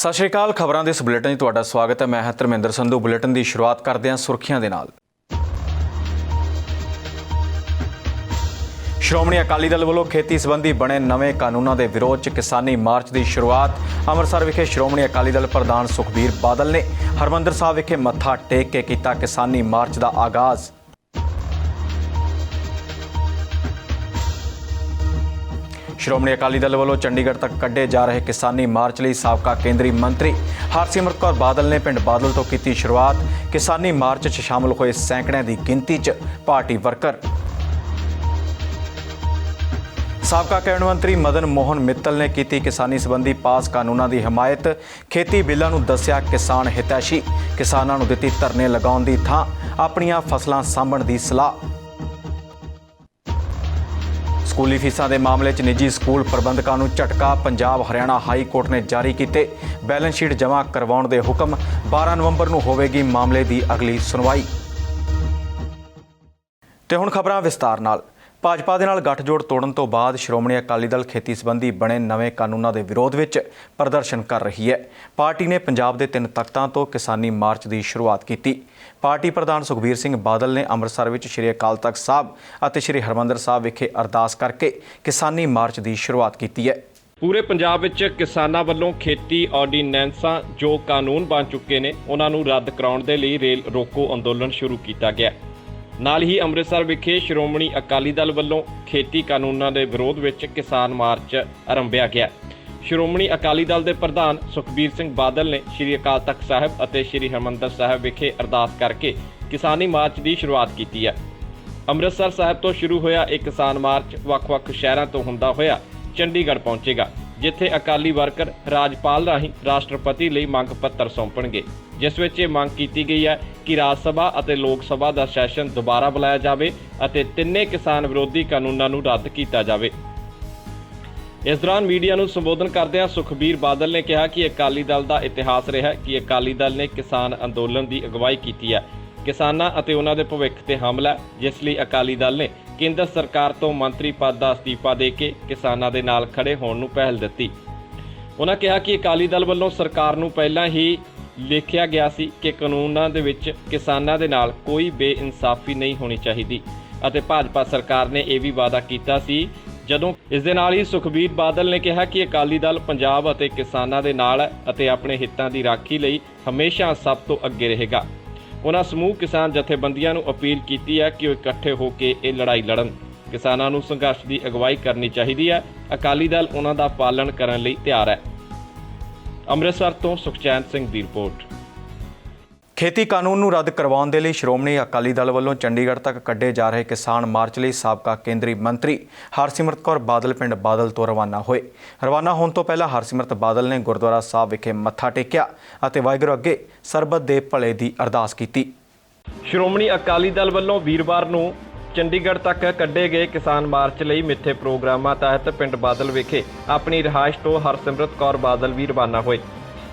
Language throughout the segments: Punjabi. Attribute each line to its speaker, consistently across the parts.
Speaker 1: ਸਤਿ ਸ਼੍ਰੀ ਅਕਾਲ, ਖਬਰਾਂ ਦੇ ਇਸ ਬੁਲੇਟਿਨ 'ਚ ਤੁਹਾਡਾ ਸਵਾਗਤ ਹੈ। ਮੈਂ ਹਾਂ ਧਰਮਿੰਦਰ ਸੰਧੂ। ਬੁਲੇਟਿਨ ਦੀ ਸ਼ੁਰੂਆਤ ਕਰਦੇ ਹਾਂ ਸੁਰਖੀਆਂ ਦੇ ਨਾਲ। ਸ਼੍ਰੋਮਣੀ ਅਕਾਲੀ ਦਲ ਵੱਲੋਂ ਖੇਤੀ ਸੰਬੰਧੀ ਬਣੇ ਨਵੇਂ ਕਾਨੂੰਨਾਂ ਦੇ ਵਿਰੋਧ 'ਚ ਕਿਸਾਨੀ ਮਾਰਚ ਦੀ ਸ਼ੁਰੂਆਤ। ਅੰਮ੍ਰਿਤਸਰ ਵਿਖੇ ਸ਼੍ਰੋਮਣੀ ਅਕਾਲੀ ਦਲ ਪ੍ਰਧਾਨ ਸੁਖਬੀਰ ਬਾਦਲ ਨੇ ਹਰਮੰਦਰ ਸਾਹਿਬ ਵਿਖੇ ਮੱਥਾ ਟੇਕ ਕੇ ਕੀਤਾ ਕਿਸਾਨੀ ਮਾਰਚ ਦਾ ਆਗਾਜ਼। ਸ਼੍ਰੋਮਣੀ ਅਕਾਲੀ ਦਲ ਵੱਲੋਂ ਚੰਡੀਗੜ੍ਹ ਤੱਕ ਕੱਢੇ ਜਾ ਰਹੇ ਕਿਸਾਨੀ ਮਾਰਚ ਲਈ ਸਾਬਕਾ ਕੇਂਦਰੀ ਮੰਤਰੀ ਹਰਸਿਮਰਤ ਕੌਰ ਬਾਦਲ ਨੇ ਪਿੰਡ ਬਾਦਲ ਤੋਂ ਕੀਤੀ ਸ਼ੁਰੂਆਤ। ਕਿਸਾਨੀ ਮਾਰਚ 'ਚ ਸ਼ਾਮਲ ਹੋਏ ਸੈਂਕੜਿਆਂ ਦੀ ਗਿਣਤੀ 'ਚ ਪਾਰਟੀ ਵਰਕਰ। ਸਾਬਕਾ ਕੈਬਨਿਟ ਮੰਤਰੀ ਮਦਨ ਮੋਹਨ ਮਿੱਤਲ ਨੇ ਕੀਤੀ ਕਿਸਾਨੀ ਸੰਬੰਧੀ ਪਾਸ ਕਾਨੂੰਨਾਂ ਦੀ ਹਮਾਇਤ। ਖੇਤੀ ਬਿੱਲਾਂ ਨੂੰ ਦੱਸਿਆ ਕਿਸਾਨ ਹਿਤੈਸ਼ੀ। ਕਿਸਾਨਾਂ ਨੂੰ ਦਿੱਤੀ ਧਰਨੇ ਲਗਾਉਣ ਦੀ ਥਾਂ। ਆਪਣੀਆਂ ਫਸਲਾਂ ਸਾਂਭਣ ਦੀ ਸਲਾਹ। ਸਕੂਲੀ ਫੀਸਾਂ ਦੇ ਮਾਮਲੇ 'ਚ ਨਿੱਜੀ ਸਕੂਲ ਪ੍ਰਬੰਧਕਾਂ ਨੂੰ ਝਟਕਾ, ਪੰਜਾਬ ਹਰਿਆਣਾ ਹਾਈ ਕੋਰਟ ਨੇ ਜਾਰੀ ਕੀਤੇ। ਬੈਲੈਂਸ ਸ਼ੀਟ ਜਮ੍ਹਾਂ ਕਰਵਾਉਣ ਦੇ ਹੁਕਮ 12 ਨਵੰਬਰ ਨੂੰ ਹੋਵੇਗੀ ਮਾਮਲੇ ਦੀ ਅਗਲੀ ਸੁਣਵਾਈ। ਤੇ ਹੁਣ ਖਬਰਾਂ ਵਿਸਤਾਰ ਨਾਲ। ਭਾਜਪਾ ਦੇ ਨਾਲ ਗੱਠਜੋੜ ਤੋੜਨ ਤੋਂ ਬਾਅਦ ਸ਼੍ਰੋਮਣੀ ਅਕਾਲੀ ਦਲ ਖੇਤੀ ਸੰਬੰਧੀ ਬਣੇ ਨਵੇਂ ਕਾਨੂੰਨਾਂ ਦੇ ਵਿਰੋਧ ਵਿੱਚ ਪ੍ਰਦਰਸ਼ਨ ਕਰ ਰਹੀ ਹੈ। ਪਾਰਟੀ ਨੇ ਪੰਜਾਬ ਦੇ ਤਿੰਨ ਤਖਤਾਂ ਤੋਂ ਕਿਸਾਨੀ ਮਾਰਚ ਦੀ ਸ਼ੁਰੂਆਤ ਕੀਤੀ। ਪਾਰਟੀ ਪ੍ਰਧਾਨ ਸੁਖਬੀਰ ਸਿੰਘ ਬਾਦਲ ਨੇ ਅੰਮ੍ਰਿਤਸਰ ਵਿੱਚ ਸ਼੍ਰੀ ਅਕਾਲ ਤਖਤ ਸਾਹਿਬ ਅਤੇ ਸ਼੍ਰੀ ਹਰਮੰਦਰ ਸਾਹਿਬ ਵਿਖੇ ਅਰਦਾਸ ਕਰਕੇ ਕਿਸਾਨੀ ਮਾਰਚ ਦੀ ਸ਼ੁਰੂਆਤ ਕੀਤੀ ਹੈ।
Speaker 2: ਪੂਰੇ ਪੰਜਾਬ ਵਿੱਚ ਕਿਸਾਨਾਂ ਵੱਲੋਂ ਖੇਤੀ ਆਰਡੀਨੈਂਸਾਂ ਜੋ ਕਾਨੂੰਨ ਬਣ ਚੁੱਕੇ ਨੇ, ਉਹਨਾਂ ਨੂੰ ਰੱਦ ਕਰਾਉਣ ਦੇ ਲਈ ਰੇਲ ਰੋਕੋ ਅੰਦੋਲਨ ਸ਼ੁਰੂ ਕੀਤਾ ਗਿਆ। ਨਾਲ ਹੀ ਅੰਮ੍ਰਿਤਸਰ ਵਿਖੇ ਸ਼੍ਰੋਮਣੀ ਅਕਾਲੀ ਦਲ ਵੱਲੋਂ ਖੇਤੀ ਕਾਨੂੰਨਾਂ ਦੇ ਵਿਰੋਧ ਵਿੱਚ ਕਿਸਾਨ ਮਾਰਚ ਆਰੰਭਿਆ ਗਿਆ। ਸ਼੍ਰੋਮਣੀ ਅਕਾਲੀ ਦਲ ਦੇ ਪ੍ਰਧਾਨ ਸੁਖਬੀਰ ਸਿੰਘ ਬਾਦਲ ਨੇ ਸ਼੍ਰੀ ਅਕਾਲ ਤਖਤ ਸਾਹਿਬ ਅਤੇ ਸ਼੍ਰੀ ਹਰਿਮੰਦਰ ਸਾਹਿਬ ਵਿਖੇ ਅਰਦਾਸ ਕਰਕੇ ਕਿਸਾਨੀ ਮਾਰਚ ਦੀ ਸ਼ੁਰੂਆਤ ਕੀਤੀ ਹੈ। ਅੰਮ੍ਰਿਤਸਰ ਸਾਹਿਬ ਤੋਂ ਸ਼ੁਰੂ ਹੋਇਆ ਇਹ ਕਿਸਾਨ ਮਾਰਚ ਵੱਖ-ਵੱਖ ਸ਼ਹਿਰਾਂ ਤੋਂ ਹੁੰਦਾ ਹੋਇਆ ਚੰਡੀਗੜ੍ਹ ਪਹੁੰਚੇਗਾ, ਜਿੱਥੇ ਅਕਾਲੀ ਵਰਕਰ ਰਾਜਪਾਲ ਰਾਹੀਂ ਰਾਸ਼ਟਰਪਤੀ ਲਈ ਮੰਗ ਪੱਤਰ ਸੌਂਪਣਗੇ। ਜਿਸ ਵਿੱਚ ਇਹ ਮੰਗ ਕੀਤੀ ਗਈ ਹੈ ਕਿ ਰਾਜ ਸਭਾ ਅਤੇ ਲੋਕ ਸਭਾ ਦਾ ਸੈਸ਼ਨ ਦੁਬਾਰਾ ਬੁਲਾਇਆ ਜਾਵੇ ਅਤੇ ਤਿੰਨੇ ਕਿਸਾਨ ਵਿਰੋਧੀ ਕਾਨੂੰਨਾਂ ਨੂੰ ਰੱਦ ਕੀਤਾ ਜਾਵੇ। ਇਸ ਦੌਰਾਨ ਮੀਡੀਆ ਨੂੰ ਸੰਬੋਧਨ ਕਰਦਿਆਂ ਸੁਖਬੀਰ ਬਾਦਲ ਨੇ ਕਿਹਾ ਕਿ ਅਕਾਲੀ ਦਲ ਦਾ ਇਤਿਹਾਸ ਰਿਹਾ ਕਿ ਅਕਾਲੀ ਦਲ ਨੇ ਕਿਸਾਨ ਅੰਦੋਲਨ ਦੀ ਅਗਵਾਈ ਕੀਤੀ ਹੈ। ਕਿਸਾਨਾਂ ਅਤੇ ਉਹਨਾਂ ਦੇ ਭਵਿੱਖ ਤੇ ਹਮਲਾ ਜਿਸ ਲਈ ਅਕਾਲੀ ਦਲ ਨੇ ਕੇਂਦਰ ਸਰਕਾਰ ਤੋਂ ਮੰਤਰੀ ਪਦ ਦਾ ਅਸਤੀਫਾ ਦੇ ਕੇ ਕਿਸਾਨਾਂ ਦੇ ਨਾਲ ਖੜੇ ਹੋਣ ਨੂੰ ਪਹਿਲ ਦਿੱਤੀ। ਉਹਨਾਂ ਕਿਹਾ ਕਿ ਅਕਾਲੀ ਦਲ ਵੱਲੋਂ ਸਰਕਾਰ ਨੂੰ ਪਹਿਲਾਂ ਹੀ ਲਿਖਿਆ ਗਿਆ ਸੀ ਕਿ ਕਾਨੂੰਨਾਂ ਦੇ ਵਿੱਚ ਕਿਸਾਨਾਂ ਦੇ ਨਾਲ ਕੋਈ ਬੇਇਨਸਾਫੀ ਨਹੀਂ ਹੋਣੀ ਚਾਹੀਦੀ ਅਤੇ ਭਾਜਪਾ ਸਰਕਾਰ ਨੇ ਇਹ ਵੀ ਵਾਅਦਾ ਕੀਤਾ ਸੀ, ਜਦੋਂ ਇਸ ਦੇ ਨਾਲ ਹੀ ਸੁਖਬੀਰ ਬਾਦਲ ਨੇ ਕਿਹਾ ਕਿ ਅਕਾਲੀ ਦਲ ਪੰਜਾਬ ਅਤੇ ਕਿਸਾਨਾਂ ਦੇ ਨਾਲ ਹੈ ਅਤੇ ਆਪਣੇ ਹਿੱਤਾਂ ਦੀ ਰਾਖੀ ਲਈ ਹਮੇਸ਼ਾ ਸਭ ਤੋਂ ਅੱਗੇ ਰਹੇਗਾ। ਉਹਨਾਂ ਸਮੂਹ ਕਿਸਾਨ ਜਥੇਬੰਦੀਆਂ ਨੂੰ ਅਪੀਲ ਕੀਤੀ ਹੈ ਕਿ ਉਹ ਇਕੱਠੇ ਹੋ ਕੇ ਇਹ ਲੜਾਈ ਲੜਨ। ਕਿਸਾਨਾਂ ਨੂੰ ਸੰਘਰਸ਼ ਦੀ ਅਗਵਾਈ ਕਰਨੀ ਚਾਹੀਦੀ ਹੈ। ਅਕਾਲੀ ਦਲ ਉਹਨਾਂ ਦਾ ਪਾਲਣ ਕਰਨ ਲਈ ਤਿਆਰ ਹੈ। ਅੰਮ੍ਰਿਤਸਰ ਤੋਂ ਸੁਖਚੈਨ ਸਿੰਘ ਦੀ ਰਿਪੋਰਟ।
Speaker 1: ਖੇਤੀ ਕਾਨੂੰਨ ਨੂੰ ਰੱਦ ਕਰਵਾਉਣ ਦੇ ਲਈ ਸ਼੍ਰੋਮਣੀ ਅਕਾਲੀ ਦਲ ਵੱਲੋਂ ਚੰਡੀਗੜ੍ਹ ਤੱਕ ਕੱਢੇ ਜਾ ਰਹੇ ਕਿਸਾਨ ਮਾਰਚ ਲਈ ਸਾਬਕਾ ਕੇਂਦਰੀ ਮੰਤਰੀ ਹਰਸਿਮਰਤ ਕੌਰ ਬਾਦਲ ਪਿੰਡ ਬਾਦਲ ਤੋਂ ਰਵਾਨਾ ਹੋਏ। ਰਵਾਨਾ ਹੋਣ ਤੋਂ ਪਹਿਲਾਂ ਹਰਸਿਮਰਤ ਬਾਦਲ ਨੇ ਗੁਰਦੁਆਰਾ ਸਾਹਿਬ ਵਿਖੇ ਮੱਥਾ ਟੇਕਿਆ ਅਤੇ ਵਾਹਿਗੁਰੂ ਅੱਗੇ ਸਰਬੱਤ ਦੇ ਭਲੇ ਦੀ ਅਰਦਾਸ ਕੀਤੀ।
Speaker 2: ਸ਼੍ਰੋਮਣੀ ਅਕਾਲੀ ਦਲ ਵੱਲੋਂ ਵੀਰਵਾਰ ਨੂੰ ਚੰਡੀਗੜ੍ਹ ਤੱਕ ਕੱਢੇ ਗਏ ਕਿਸਾਨ ਮਾਰਚ ਲਈ ਮਿੱਥੇ ਪ੍ਰੋਗਰਾਮਾਂ ਤਹਿਤ ਪਿੰਡ ਬਾਦਲ ਵਿਖੇ ਆਪਣੀ ਰਿਹਾਇਸ਼ ਤੋਂ ਹਰਸਿਮਰਤ ਕੌਰ ਬਾਦਲ ਵੀ ਰਵਾਨਾ ਹੋਏ।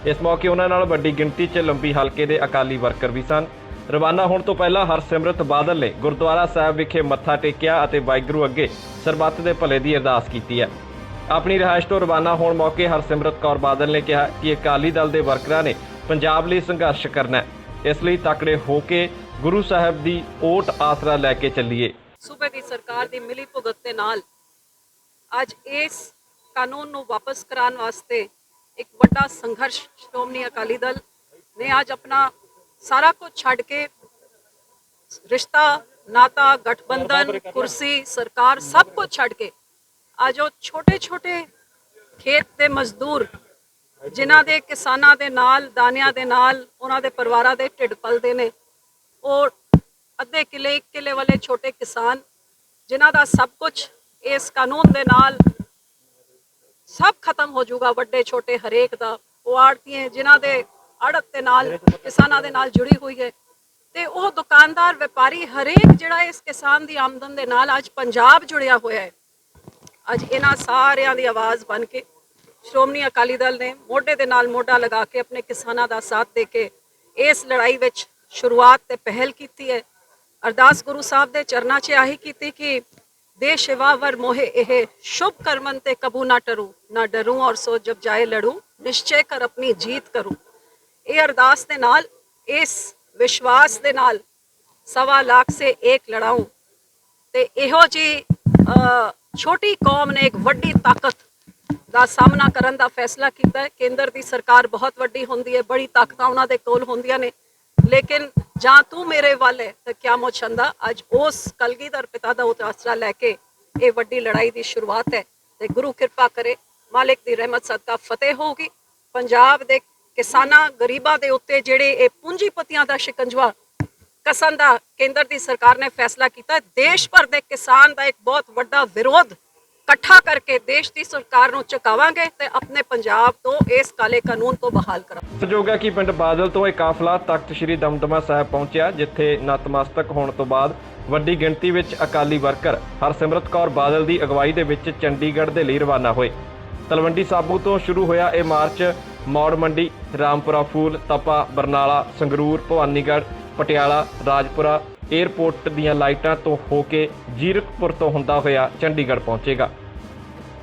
Speaker 2: ਇਸ ਮੌਕੇ ਉਹਨਾਂ ਨਾਲ ਵੱਡੀ ਗਿਣਤੀ 'ਚ ਲੰਬੀ ਹਲਕੇ ਦੇ ਅਕਾਲੀ ਵਰਕਰ ਵੀ ਸਨ। ਰਵਾਨਾ ਹੋਣ ਤੋਂ ਪਹਿਲਾਂ ਹਰਸਿਮਰਤ ਬਾਦਲ ਨੇ ਗੁਰਦੁਆਰਾ ਸਾਹਿਬ ਵਿਖੇ ਮੱਥਾ ਟੇਕਿਆ ਅਤੇ ਵਾਹਿਗੁਰੂ ਅੱਗੇ ਸਰਬੱਤ ਦੇ ਭਲੇ ਦੀ ਅਰਦਾਸ ਕੀਤੀ ਹੈ। ਆਪਣੀ ਰਿਹਾਇਸ਼ ਤੋਂ ਰਵਾਨਾ ਹੋਣ ਮੌਕੇ ਹਰਸਿਮਰਤ ਕੌਰ ਬਾਦਲ ਨੇ ਕਿਹਾ ਕਿ ਅਕਾਲੀ ਦਲ ਦੇ ਵਰਕਰਾਂ ਨੇ ਪੰਜਾਬ ਲਈ ਸੰਘਰਸ਼ ਕਰਨਾ ਹੈ। ਇਸ ਲਈ ਤਕੜੇ ਹੋ ਕੇ ਗੁਰੂ ਸਾਹਿਬ ਦੀ ਓਟ ਆਸਰਾ ਲੈ ਕੇ ਚੱਲੀਏ।
Speaker 3: ਸੂਬੇ ਦੀ ਸਰਕਾਰ ਦੀ ਮਿਲੀ ਭੁਗਤ ਦੇ ਨਾਲ ਅੱਜ ਇਸ ਕਾਨੂੰਨ ਨੂੰ ਵਾਪਸ ਕਰਾਉਣ ਵਾਸਤੇ ਇੱਕ ਵੱਡਾ ਸੰਘਰਸ਼ ਸ਼੍ਰੋਮਣੀ ਅਕਾਲੀ ਦਲ ਨੇ ਅੱਜ ਆਪਣਾ ਸਾਰਾ ਕੁਝ ਛੱਡ ਕੇ ਰਿਸ਼ਤਾ, ਨਾਤਾ, ਗਠਬੰਧਨ, ਕੁਰਸੀ, ਸਰਕਾਰ ਸਭ ਕੁਝ ਛੱਡ ਕੇ ਅੱਜ ਉਹ ਛੋਟੇ ਛੋਟੇ ਖੇਤ ਦੇ ਮਜ਼ਦੂਰ ਜਿਨ੍ਹਾਂ ਦੇ ਕਿਸਾਨਾਂ ਦੇ ਨਾਲ, ਦਾਨਿਆਂ ਦੇ ਨਾਲ, ਉਹਨਾਂ ਦੇ ਪਰਿਵਾਰਾਂ ਦੇ ਢਿੱਡ ਪਲਦੇ ਨੇ। ਉਹ ਅੱਧੇ ਕਿਲੇ, ਇੱਕ ਕਿਲੇ ਵਾਲੇ ਛੋਟੇ ਕਿਸਾਨ, ਜਿਨ੍ਹਾਂ ਦਾ ਸਭ ਕੁਝ ਇਸ ਕਾਨੂੰਨ ਦੇ ਨਾਲ ਸਭ ਖਤਮ ਹੋ ਜਾਊਗਾ, ਵੱਡੇ, ਛੋਟੇ, ਹਰੇਕ ਦਾ, ਉਹ ਆੜਤੀਆਂ ਜਿਨ੍ਹਾਂ ਦੇ ਆੜਤ ਦੇ ਨਾਲ, ਕਿਸਾਨਾਂ ਦੇ ਨਾਲ ਜੁੜੀ ਹੋਈ ਹੈ। ਤੇ ਉਹ ਦੁਕਾਨਦਾਰ, ਵਪਾਰੀ ਹਰੇਕ ਜਿਹੜਾ ਇਸ ਕਿਸਾਨ ਦੀ ਆਮਦਨ ਦੇ ਨਾਲ ਅੱਜ ਪੰਜਾਬ ਜੁੜਿਆ ਹੋਇਆ ਹੈ। ਅੱਜ ਇਹਨਾਂ ਸਾਰਿਆਂ ਦੀ ਆਵਾਜ਼ ਬਣ ਕੇ ਸ਼੍ਰੋਮਣੀ ਅਕਾਲੀ ਦਲ ਨੇ ਮੋਢੇ ਦੇ ਨਾਲ ਮੋਢਾ ਲਗਾ ਕੇ ਆਪਣੇ ਕਿਸਾਨਾਂ ਦਾ ਸਾਥ ਦੇ ਕੇ ਇਸ ਲੜਾਈ ਵਿੱਚ ਸ਼ੁਰੂਆਤ ਤੇ ਪਹਿਲ ਕੀਤੀ ਹੈ। ਅਰਦਾਸ ਗੁਰੂ ਸਾਹਿਬ ਦੇ ਚਰਨਾਂ 'ਚ ਆਹੀ ਕੀਤੀ ਕਿ ਦੇ ਸ਼ਿਵਾਵਰ ਮੋਹੇ, ਇਹ ਸ਼ੁਭ ਕਰਮਨ ਤੇ ਕਬੂ ਨਾ ਟਰੂ, ਨਾ ਡਰੂ ਔਰ ਸੋ ਜਬ ਜਾਏ ਲੜੂ, ਨਿਸ਼ਚੈ ਕਰ ਆਪਣੀ ਜੀਤ ਕਰੂ। ਇਹ ਅਰਦਾਸ ਦੇ ਨਾਲ, ਇਸ ਵਿਸ਼ਵਾਸ ਦੇ ਨਾਲ ਸਵਾ ਲੱਖ ਸੇ ਇੱਕ ਲੜਾਉ ਤੇ ਇਹੋ ਜੀ ਛੋਟੀ ਕੌਮ ਨੇ ਇੱਕ ਵੱਡੀ ਤਾਕਤ ਦਾ ਸਾਹਮਣਾ ਕਰਨ ਦਾ ਫੈਸਲਾ ਕੀਤਾ ਹੈ। ਕੇਂਦਰ ਦੀ ਸਰਕਾਰ ਬਹੁਤ ਵੱਡੀ ਹੁੰਦੀ ਹੈ, ਬੜੀ ਤਾਕਤਾਂ ਉਹਨਾਂ ਦੇ ਕੋਲ ਹੁੰਦੀਆਂ ਨੇ। ਲੇਕਿਨ ਜਾਂ ਤੂੰ ਮੇਰੇ ਵੱਲ ਹੈ, ਤਾਂ ਕਿਆ ਮੋਛੰਦਾ? ਅੱਜ ਉਸ ਕਲਗੀਧਰ ਪਿਤਾ ਦਾ ਉਤਾਸਰਾ ਲੈ ਕੇ ਇਹ ਵੱਡੀ ਲੜਾਈ ਦੀ ਸ਼ੁਰੂਆਤ ਹੈ ਤੇ ਗੁਰੂ ਕਿਰਪਾ ਕਰੇ, ਮਾਲਿਕ ਦੀ ਰਹਿਮਤ ਸਦਕਾ ਫਤਿਹ ਹੋਊਗੀ। ਪੰਜਾਬ ਦੇ ਕਿਸਾਨਾਂ, ਗਰੀਬਾਂ ਦੇ ਉੱਤੇ ਜਿਹੜੇ ਇਹ ਪੂੰਜੀਪਤੀਆਂ ਦਾ ਸ਼ਿਕੰਜਵਾ ਕਸਨ ਦਾ ਕੇਂਦਰ ਦੀ ਸਰਕਾਰ ਨੇ ਫੈਸਲਾ ਕੀਤਾ, ਦੇਸ਼ ਭਰ ਦੇ ਕਿਸਾਨ ਦਾ ਇੱਕ ਬਹੁਤ ਵੱਡਾ ਵਿਰੋਧ ਇਕੱਠਾ ਕਰਕੇ ਦੇਸ਼ ਦੀ ਸਰਕਾਰ ਨੂੰ ਚੁਕਾਵਾਂਗੇ ਤੇ ਆਪਣੇ ਪੰਜਾਬ ਤੋਂ ਇਸ ਕਾਲੇ ਕਾਨੂੰਨ ਤੋਂ ਬਹਾਲ ਕਰਾਂਗੇ।
Speaker 2: ਸਹਿਯੋਗ ਹੈ ਕਿ ਪਿੰਡ ਬਾਦਲ ਤੋਂ ਇਹ ਕਾਫਲਾ ਤਖਤ ਸ੍ਰੀ ਦਮਦਮਾ ਸਾਹਿਬ ਪਹੁੰਚਿਆ, ਜਿੱਥੇ ਨਤਮਸਤਕ ਹੋਣ ਤੋਂ ਬਾਅਦ ਵੱਡੀ ਗਿਣਤੀ ਵਿੱਚ ਅਕਾਲੀ ਵਰਕਰ ਹਰਸਿਮਰਤ ਕੌਰ ਬਾਦਲ ਦੀ ਅਗਵਾਈ ਦੇ ਵਿੱਚ ਚੰਡੀਗੜ੍ਹ ਦੇ ਲਈ ਰਵਾਨਾ ਹੋਏ। ਤਲਵੰਡੀ ਸਾਬੂ ਤੋਂ ਸ਼ੁਰੂ ਹੋਇਆ ਇਹ ਮਾਰਚ, ਮੌੜ ਮੰਡੀ, ਰਾਮਪੁਰਾ ਫੂਲ, ਤਪਾ, ਬਰਨਾਲਾ, ਸੰਗਰੂਰ, ਭਵਾਨੀਗੜ੍ਹ, ਪਟਿਆਲਾ, ਰਾਜਪੁਰਾ ਏਅਰਪੋਰਟ ਦੀਆਂ ਲਾਈਟਾਂ ਤੋਂ ਹੋ ਕੇ ਜੀਰਕਪੁਰ ਤੋਂ ਹੁੰਦਾ ਹੋਇਆ ਚੰਡੀਗੜ੍ਹ ਪਹੁੰਚੇਗਾ।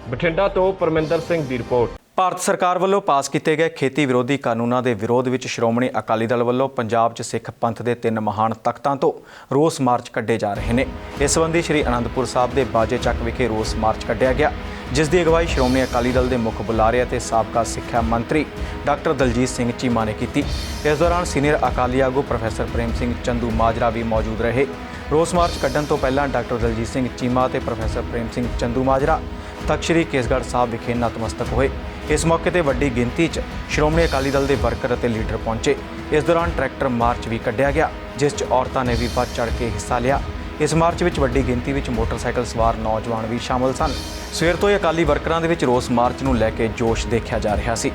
Speaker 2: ਬਠਿੰਡਾ ਤੋਂ ਪਰਮਿੰਦਰ ਸਿੰਘ ਦੀ ਰਿਪੋਰਟ।
Speaker 1: ਭਾਰਤ ਸਰਕਾਰ ਵੱਲੋਂ ਪਾਸ ਕੀਤੇ ਗਏ ਖੇਤੀ ਵਿਰੋਧੀ ਕਾਨੂੰਨਾਂ ਦੇ ਵਿਰੋਧ ਵਿੱਚ ਸ਼੍ਰੋਮਣੀ ਅਕਾਲੀ ਦਲ ਵੱਲੋਂ ਪੰਜਾਬ 'ਚ ਸਿੱਖ ਪੰਥ ਦੇ ਤਿੰਨ ਮਹਾਨ ਤਖਤਾਂ ਤੋਂ ਰੋਸ ਮਾਰਚ ਕੱਢੇ ਜਾ ਰਹੇ ਨੇ। ਇਸ ਸੰਬੰਧੀ ਸ੍ਰੀ ਅਨੰਦਪੁਰ ਸਾਹਿਬ ਦੇ ਬਾਜੇ ਚੱਕ ਵਿਖੇ ਰੋਸ ਮਾਰਚ ਕੱਢਿਆ ਗਿਆ। ਜਿਸ ਦੀ ਅਗਵਾਈ ਸ਼੍ਰੋਮਣੀ ਅਕਾਲੀ ਦਲ ਦੇ ਮੁੱਖ ਬੁਲਾਰੇ ਅਤੇ ਸਾਬਕਾ ਸਿੱਖਿਆ ਮੰਤਰੀ ਡਾਕਟਰ ਦਲਜੀਤ ਸਿੰਘ ਚੀਮਾ ਨੇ ਕੀਤੀ। ਇਸ ਦੌਰਾਨ ਸੀਨੀਅਰ ਅਕਾਲੀ ਆਗੂ ਪ੍ਰੋਫੈਸਰ ਪ੍ਰੇਮ ਸਿੰਘ ਚੰਦੂ ਮਾਜਰਾ ਵੀ ਮੌਜੂਦ ਰਹੇ। ਰੋਸ ਮਾਰਚ ਕੱਢਣ ਤੋਂ ਪਹਿਲਾਂ ਡਾਕਟਰ ਦਲਜੀਤ ਸਿੰਘ ਚੀਮਾ ਅਤੇ ਪ੍ਰੋਫੈਸਰ ਪ੍ਰੇਮ ਸਿੰਘ ਚੰਦੂ ਮਾਜਰਾ ਤਖਤ ਸ੍ਰੀ ਕੇਸਗੜ੍ਹ ਸਾਹਿਬ ਵਿਖੇ ਨਤਮਸਤਕ ਹੋਏ। ਇਸ ਮੌਕੇ ਤੇ ਵੱਡੀ ਗਿਣਤੀ 'ਚ ਸ਼੍ਰੋਮਣੀ ਅਕਾਲੀ ਦਲ ਦੇ ਵਰਕਰ ਅਤੇ ਲੀਡਰ ਪਹੁੰਚੇ। ਇਸ ਦੌਰਾਨ ਟਰੈਕਟਰ ਮਾਰਚ ਵੀ ਕੱਢਿਆ ਗਿਆ, ਜਿਸ 'ਚ ਔਰਤਾਂ ਨੇ ਵੀ ਵੱਧ ਚੜ੍ਹ ਕੇ ਹਿੱਸਾ ਲਿਆ। ਇਸ ਮਾਰਚ ਵਿੱਚ ਵੱਡੀ ਗਿਣਤੀ ਵਿੱਚ ਮੋਟਰਸਾਈਕਲ ਸਵਾਰ ਨੌਜਵਾਨ ਵੀ ਸ਼ਾਮਲ ਸਨ। ਸਵੇਰ ਤੋਂ ਹੀ ਅਕਾਲੀ ਵਰਕਰਾਂ ਦੇ ਵਿੱਚ ਰੋਸ ਮਾਰਚ ਨੂੰ ਲੈ ਕੇ ਜੋਸ਼ ਦੇਖਿਆ ਜਾ ਰਿਹਾ ਸੀ।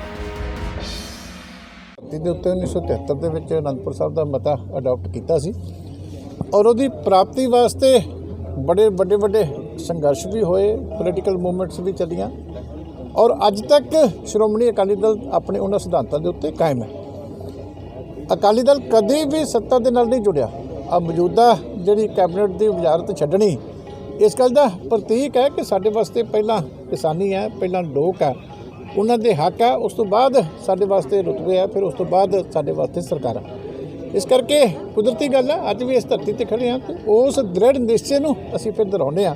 Speaker 4: ਧਰਤੀ ਦੇ ਉੱਤੇ 1973 ਦੇ ਵਿੱਚ ਅਨੰਦਪੁਰ ਸਾਹਿਬ ਦਾ ਮਤਾ ਅਡਾਪਟ ਕੀਤਾ ਸੀ ਔਰ ਉਹਦੀ ਪ੍ਰਾਪਤੀ ਵਾਸਤੇ ਬੜੇ, ਵੱਡੇ ਵੱਡੇ ਸੰਘਰਸ਼ ਵੀ ਹੋਏ ਪੋਲੀਟੀਕਲ ਮੂਵਮੈਂਟਸ ਵੀ ਚੱਲੀਆਂ ਔਰ ਅੱਜ ਤੱਕ ਸ਼੍ਰੋਮਣੀ ਅਕਾਲੀ ਦਲ ਆਪਣੇ ਉਹਨਾਂ ਸਿਧਾਂਤਾਂ ਦੇ ਉੱਤੇ ਕਾਇਮ ਹੈ। ਅਕਾਲੀ ਦਲ ਕਦੇ ਵੀ ਸੱਤਾ ਦੇ ਨਾਲ ਨਹੀਂ ਜੁੜਿਆ। ਆ ਮੌਜੂਦਾ ਜਿਹੜੀ ਕੈਬਨਿਟ ਦੀ ਵਜ਼ਾਰਤ ਛੱਡਣੀ। ਇਸ ਗੱਲ ਦਾ ਪ੍ਰਤੀਕ ਹੈ ਕਿ ਸਾਡੇ ਵਾਸਤੇ ਪਹਿਲਾਂ ਕਿਸਾਨੀ ਹੈ, ਪਹਿਲਾਂ ਲੋਕ ਹੈ। ਉਹਨਾਂ ਦੇ ਹੱਕ ਹੈ, ਉਸ ਤੋਂ ਬਾਅਦ ਸਾਡੇ ਵਾਸਤੇ ਰੁਤਬੇ ਹੈ, ਫਿਰ ਉਸ ਤੋਂ ਬਾਅਦ ਸਾਡੇ ਵਾਸਤੇ ਸਰਕਾਰਾਂ ਇਸ ਕਰਕੇ ਕੁਦਰਤੀ ਗੱਲ ਹੈ, ਅੱਜ ਵੀ ਇਸ ਧਰਤੀ ਤੇ ਖੜੇ ਹਾਂ ਤੇ ਉਸ ਦ੍ਰਿੜ ਨਿਸ਼ਚੇ ਨੂੰ ਅਸੀਂ ਫਿਰ ਦੁਹਰਾਉਂਦੇ ਹਾਂ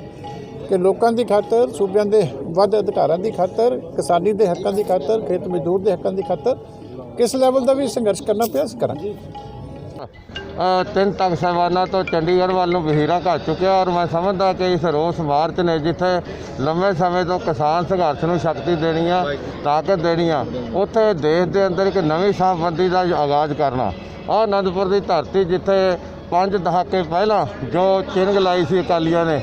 Speaker 4: ਕਿ ਲੋਕਾਂ ਦੀ ਖਾਤਰ, ਸੂਬਿਆਂ ਦੇ ਵੱਧ ਅਧਿਕਾਰਾਂ ਦੀ ਖਾਤਰ, ਕਿਸਾਨੀ ਦੇ ਹੱਕਾਂ ਦੀ ਖਾਤਰ, ਖੇਤ ਮਜ਼ਦੂਰ ਦੇ ਹੱਕਾਂ ਦੀ ਖਾਤਰ ਕਿਸ ਲੈਵਲ ਦਾ ਵੀ ਸੰਘਰਸ਼ ਕਰਨਾ ਪਿਆ, ਅਸੀਂ ਕਰਾਂਗੇ।
Speaker 5: ਤਿੰਨ ਤਖਤ ਸਾਹਿਬਾਨਾਂ ਤੋਂ ਚੰਡੀਗੜ੍ਹ ਵੱਲ ਨੂੰ ਵਹੀਰਾ ਕਰ ਚੁੱਕਿਆ ਔਰ ਮੈਂ ਸਮਝਦਾ ਕਿ ਇਸ ਰੋਸ ਮਾਰਚ ਨੇ ਜਿੱਥੇ ਲੰਮੇ ਸਮੇਂ ਤੋਂ ਕਿਸਾਨ ਸੰਘਰਸ਼ ਨੂੰ ਸ਼ਕਤੀ ਦੇਣੀ ਆ ਤਾਕਤ ਦੇਣੀ ਆ ਉੱਥੇ ਦੇਸ਼ ਦੇ ਅੰਦਰ ਇੱਕ ਨਵੀਂ ਸਾਹਬੰਦੀ ਦਾ ਆਗਾਜ਼ ਕਰਨਾ। ਆਹ ਅਨੰਦਪੁਰ ਦੀ ਧਰਤੀ ਜਿੱਥੇ ਪੰਜ ਦਹਾਕੇ ਪਹਿਲਾਂ ਜੋ ਚਿੰਨ੍ਹ ਲਾਈ ਸੀ ਅਕਾਲੀਆਂ ਨੇ,